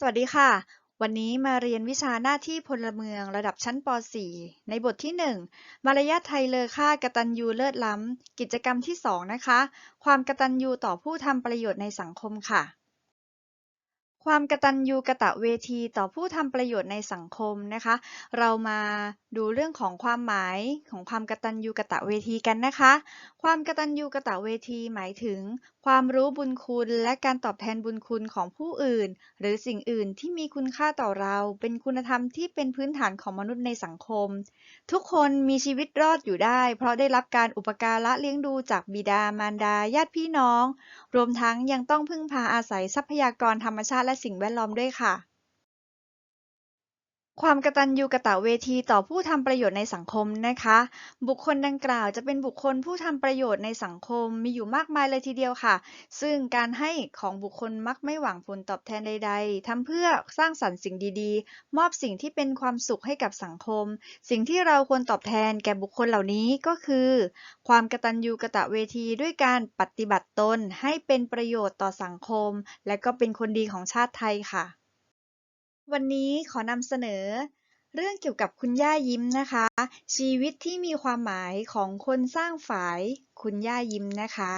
สวัสดีค่ะ วันนี้มาเรียนวิชาหน้าที่พลเมืองระดับชั้นป .4 ในบทที่ 1 มารยาทไทยเลอค่ากตัญญูเลิศล้ำ กิจกรรมที่ 2 นะคะ ความกตัญญูต่อผู้ทำประโยชน์ในสังคมค่ะ ความกตัญญูกะตะเวทีต่อผู้ทำประโยชน์ในสังคมนะคะ เรามาดูเรื่องของความหมายของความกตัญญูกะตะเวทีกันนะคะ ความกตัญญูกะตะเวทีหมายถึง ความรู้บุญคุณและการตอบแทนบุญคุณของผู้อื่น หรือสิ่งอื่นที่มีคุณค่าต่อเรา เป็นคุณธรรมที่เป็นพื้นฐานของมนุษย์ในสังคม ทุกคนมีชีวิตรอดอยู่ได้ เพราะได้รับการอุปการะเลี้ยงดูจากบิดามารดาญาติพี่น้อง รวมทั้งยังต้องพึ่งพาอาศัยทรัพยากรธรรมชาติและสิ่งแวดล้อมด้วยค่ะ ความกตัญญูกะตะเวทีต่อผู้ทำประโยชน์ในสังคมนะคะ บุคคลดังกล่าวจะเป็นบุคคลผู้ทำประโยชน์ในสังคมมีอยู่มากมายเลยทีเดียวค่ะ ซึ่งการให้ของบุคคลมักไม่หวังผลตอบแทนใด ๆทำเพื่อสร้างสรรค์สิ่งดีๆ มอบสิ่งที่เป็นความสุขให้กับสังคม สิ่งที่เราควรตอบแทนแก่บุคคลเหล่านี้ก็คือ ความกตัญญูกะตะเวทีด้วยการปฏิบัติตนให้เป็นประโยชน์ต่อสังคม และก็เป็นคนดีของชาติไทยค่ะ วันนี้ขอนำเสนอ เรื่องเกี่ยวกับคุณย่ายิ้มนะคะ ชีวิตที่มีความหมายของคนสร้างฝายคุณย่ายิ้มนะคะ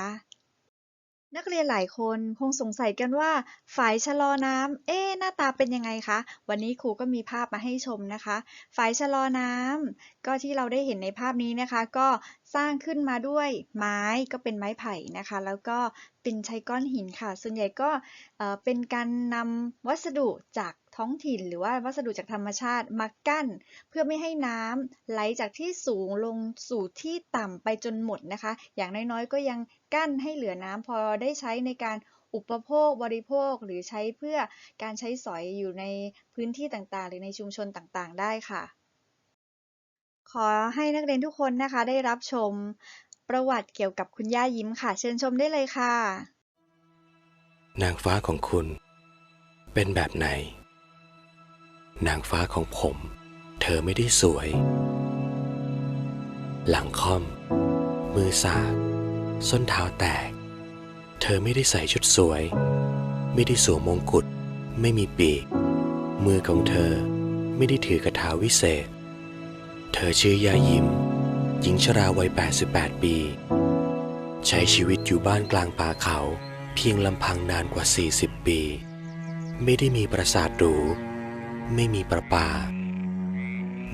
นักเรียนหลายคนคงสงสัยกันว่าฝายชะลอน้ำเอ๊หน้าตาเป็นยังไงคะ วันนี้ครูก็มีภาพมาให้ชมนะคะฝายชะลอน้ำก็ที่เราได้เห็นในภาพนี้นะคะ ก็สร้างขึ้นมาด้วยไม้ก็เป็นไม้ไผ่นะคะ แล้วก็เป็นใช้ก้อนหินค่ะ ส่วนใหญ่ก็เป็นการนำวัสดุจาก ท้องถิ่นหรือว่าวัสดุจากธรรมชาติมากั้น เพื่อไม่ให้น้ำไหลจากที่สูงลงสู่ที่ต่ำไปจนหมดนะคะ อย่างน้อยๆ ก็ยังกั้นให้เหลือน้ำพอได้ใช้ในการอุปโภคบริโภคหรือใช้เพื่อการใช้สอยอยู่ในพื้นที่ต่างๆ หรือในชุมชนต่างๆ ได้ค่ะ ขอให้นักเรียนทุกคนนะคะได้รับชมประวัติเกี่ยวกับคุณย่ายิ้มค่ะ เชิญชมได้เลยค่ะ นางฟ้าของคุณเป็นแบบไหน นางฟ้าของผม เธอไม่ได้สวย หลังค่อม มือสากส้นเท้าแตก เธอไม่ได้ใส่ชุดสวย ไม่ได้สวมมงกุฎไม่มีปีก มือของเธอไม่ได้ถือกระถาวิเศษ เธอชื่อยายิมหญิงชราวัย 88 ปี ใช้ชีวิตอยู่บ้านกลางป่าเขา เพียงลำพังนานกว่า 40 ปี ไม่ได้มีปราสาทหรู ไม่มีประปา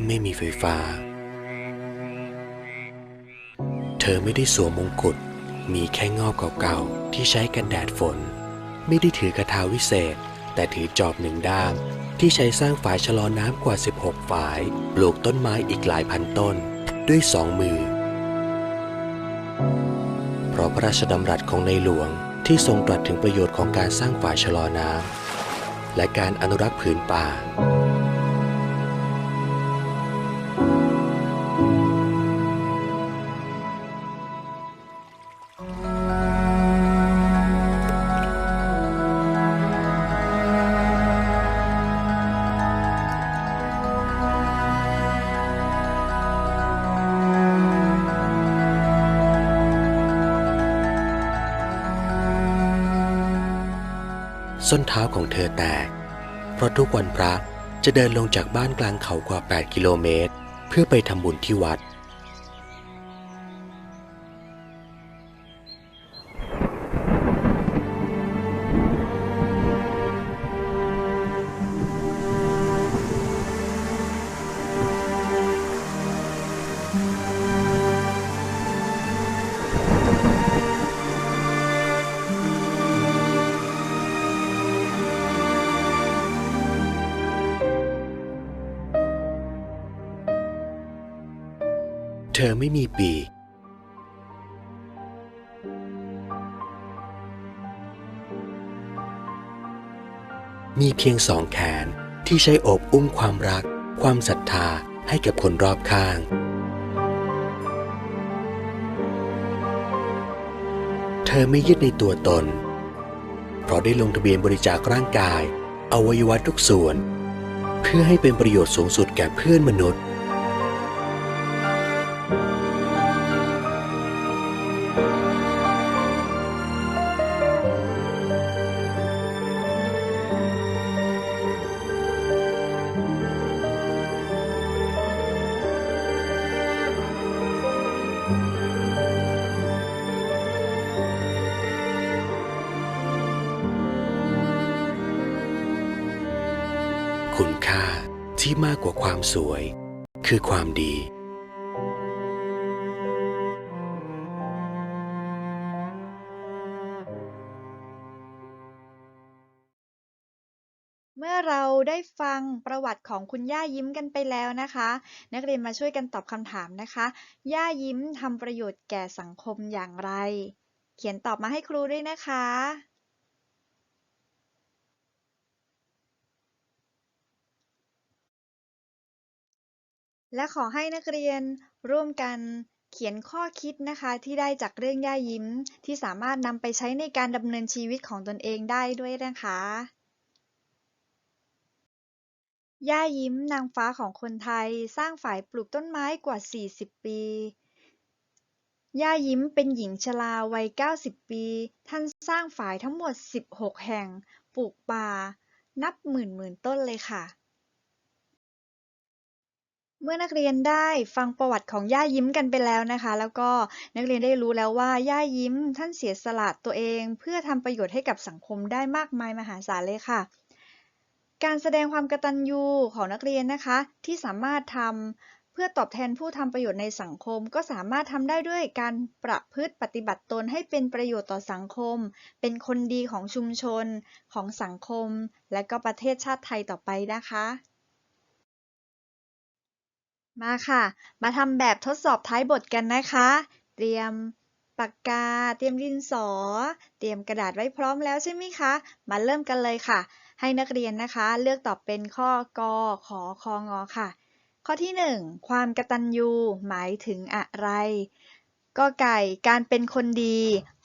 ไม่มีไฟฟ้า เธอไม่ได้สวมมงกุฎมีแค่งอบเก่าๆที่ใช้กันแดดฝน ไม่ได้ถือกระทาวิเศษ แต่ถือจอบหนึ่งด้ามที่ใช้สร้างฝายชะลอน้ำกว่า 16 ฝาย ปลูกต้นไม้อีกหลายพันต้น ด้วยสองมือ เพราะพระราชดำรัสของในหลวงที่ทรงตรัสถึงประโยชน์ของการสร้างฝายชะลอน้ำ และการอนุรักษ์ผืนป่า ส้นเท้าของเธอแตก เพราะทุกวันพระจะเดินลงจากบ้านกลางเขากว่า 8 กิโลเมตร เพื่อไปทำบุญที่วัด เธอไม่มีปีกมีเพียงสองแขนที่ใช้อบอุ้มความรัก ความศรัทธาให้กับคนรอบข้าง เธอไม่ยึดในตัวตน เพราะได้ลงทะเบียนบริจาคร่างกาย อวัยวะทุกส่วน เพื่อให้เป็นประโยชน์สูงสุดแก่เพื่อนมนุษย์ คุณค่าที่มากกว่าความสวย คือความดี เมื่อเราได้ฟังประวัติของคุณย่ายิ้มกันไปแล้วนะคะ นักเรียนมาช่วยกันตอบคำถามนะคะ ย่ายิ้มทำประโยชน์แก่สังคมอย่างไร เขียนตอบมาให้ครูด้วยนะคะ และขอให้นักเรียนร่วมกันเขียนข้อคิดนะคะที่ได้จากเรื่องย่ายิ้ม ที่สามารถนำไปใช้ในการดำเนินชีวิตของตนเองได้ด้วยนะคะ ย่ายิ้มนางฟ้าของคนไทยสร้างฝ่ายปลูกต้นไม้กว่า 40 ปี ย่ายิ้มเป็นหญิงชราวัย 90 ปี ท่านสร้างฝ่ายทั้งหมด 16 แห่ง ปลูกป่า นับหมื่นหมื่นต้นเลยค่ะ เมื่อนักเรียนได้ฟังประวัติของย่ายิ้มกันไปแล้วนะคะ แล้วก็นักเรียนได้รู้แล้วว่าย่ายิ้มท่านเสียสละตัวเอง เพื่อทำประโยชน์ให้กับสังคมได้มากมายมหาศาลเลยค่ะ การแสดงความกตัญญูของนักเรียนนะคะ ที่สามารถทำเพื่อตอบแทนผู้ทำประโยชน์ในสังคม ก็สามารถทำได้ด้วยการประพฤติปฏิบัติตนให้เป็นประโยชน์ต่อสังคม เป็นคนดีของชุมชน ของสังคม และก็ประเทศชาติไทยต่อไปนะคะ มาค่ะ มาทำแบบทดสอบท้ายบทกันนะคะ เตรียมปากกา เตรียมดินสอ เตรียมกระดาษไว้พร้อมแล้วใช่ไหมคะ มาเริ่มกันเลยค่ะ ให้นักเรียนนะคะ เลือกตอบเป็นข้อกอขอคองอค่ะ ข้อที่ 1 ความกตัญญูหมายถึงอะไรกอไก่ การเป็นคนดี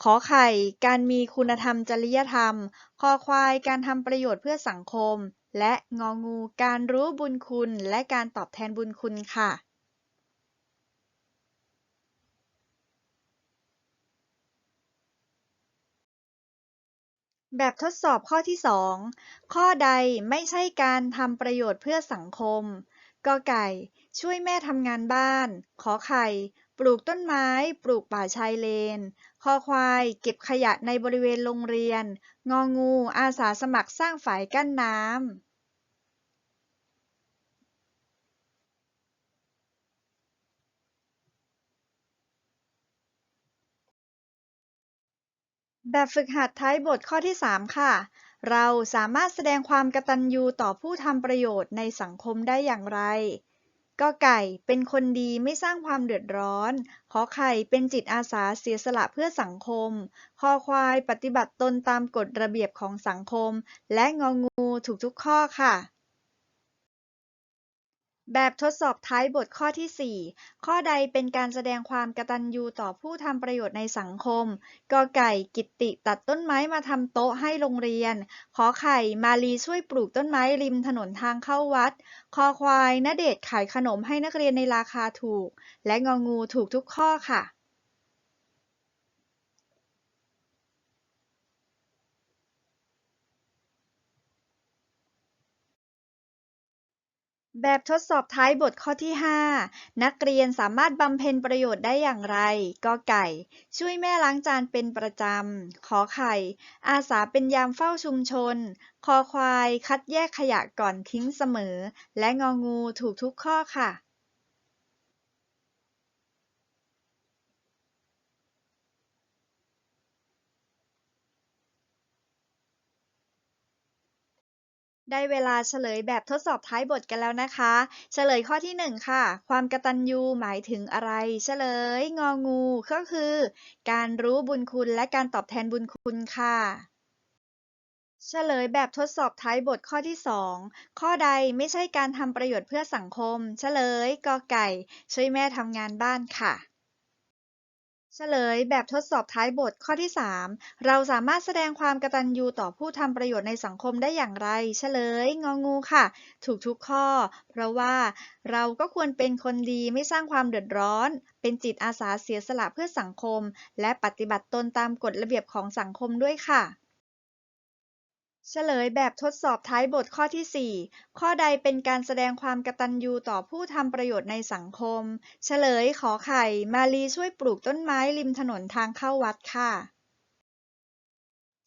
ขอไข่ การมีคุณธรรมจริยธรรม คอควาย การทำประโยชน์เพื่อสังคม และงองูการรู้บุญคุณและการตอบแทนบุญคุณค่ะแบบทดสอบข้อที่ 2 ข้อใดไม่ใช่การทำประโยชน์เพื่อสังคม กอไก่ ช่วยแม่ทำงานบ้าน ขอไข่ ปลูกต้นไม้ ปลูกป่าชายเลน คอควาย เก็บขยะในบริเวณโรงเรียน งองู อาสาสมัครสร้างฝายกั้นน้ำแบบฝึกหัดท้ายบทข้อที่ 3 ค่ะ เราสามารถแสดงความกตัญญูต่อผู้ทำประโยชน์ในสังคมได้อย่างไร ก็ไก่ เป็นคนดีไม่สร้างความเดือดร้อน ขอไข่ เป็นจิตอาสาเสียสละเพื่อสังคม คอควาย ปฏิบัติตนตามกฎระเบียบของสังคม และงองู ถูกทุกข้อค่ะ แบบทดสอบท้ายบทข้อที่ 4 ข้อใดเป็นการแสดงความกตัญญูต่อผู้ทำประโยชน์ในสังคม กอไก่กิตติตัดต้นไม้มาทำโต๊ะให้โรงเรียน ขอไข่มาลีช่วยปลูกต้นไม้ริมถนนทางเข้าวัด คอควายณเดชขายขนมให้นักเรียนในราคาถูก และงองูถูกทุกข้อค่ะ แบบทดสอบท้ายบทข้อที่ 5 นักเรียนสามารถบำเพ็ญประโยชน์ได้อย่างไร ก็ไก่ ช่วยแม่ล้างจานเป็นประจำ ขอไข่ อาสาเป็นยามเฝ้าชุมชน คอควาย คัดแยกขยะก่อนทิ้งเสมอ และงองูถูกทุกข้อค่ะ ได้เวลาเฉลยแบบทดสอบท้ายบทกันแล้วนะคะ เฉลยข้อที่ 1 ค่ะ ความกตัญญูหมายถึงอะไร เฉลย งองูก็คือ การรู้บุญคุณและการตอบแทนบุญคุณค่ะ เฉลยแบบทดสอบท้ายบทข้อที่ 2 ข้อใดไม่ใช่การทำประโยชน์เพื่อสังคม เฉลยกอไก่ ช่วยแม่ทำงานบ้านค่ะ เฉลยแบบทดสอบท้ายบทข้อที่ 3 เราสามารถแสดงความกตัญญูต่อผู้ทำประโยชน์ในสังคมได้อย่างไร เฉลย งองูค่ะ ถูกทุกข้อ เพราะว่าเราก็ควรเป็นคนดีไม่สร้างความเดือดร้อน เป็นจิตอาสาเสียสละเพื่อสังคม และปฏิบัติตนตามกฎระเบียบของสังคมด้วยค่ะ เฉลยแบบทดสอบท้ายบทข้อที่ 4 ข้อใดเป็นการแสดงความกตัญญูต่อผู้ทำประโยชน์ในสังคม เฉลยขอไข่ มาลีช่วยปลูกต้นไม้ริมถนนทางเข้าวัดค่ะ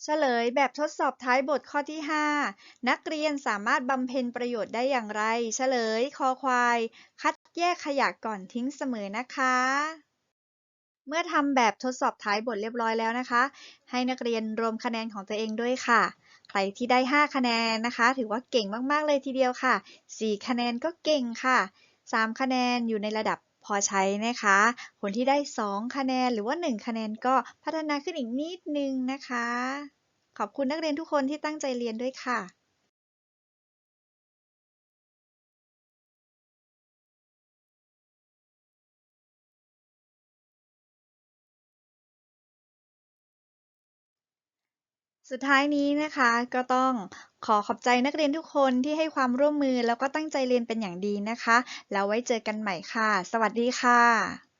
เฉเฉลยแบบทดสอบท้ายบทข้อที่ 5 นักเรียนสามารถบำเพ็ญประโยชน์ได้อย่างไร เฉลยคอควาย คัดแยกขยะก่อนทิ้งเสมอนะคะเมื่อทำแบบทดสอบท้ายบทเรียบร้อยแล้วนะคะ ให้นักเรียนรวมคะแนนของตัวเองด้วยค่ะ ใครที่ได้ 5 คะแนนนะคะ ถือว่าเก่งมาก ๆ เลยทีเดียวค่ะ 4 คะแนนก็เก่งค่ะ 3 คะแนนอยู่ในระดับพอใช้นะคะ คนที่ได้ 2 คะแนนหรือว่า 1 คะแนนก็พัฒนาขึ้นอีกนิดนึงนะคะ ขอบคุณนักเรียนทุกคนที่ตั้งใจเรียนด้วยค่ะ สุดท้ายนี้นะคะก็ต้องขอขอบใจนักเรียนทุกคนที่ให้ความร่วมมือแล้วก็ตั้งใจเรียนเป็นอย่างดีนะคะ แล้วไว้เจอกันใหม่ค่ะ สวัสดีค่ะ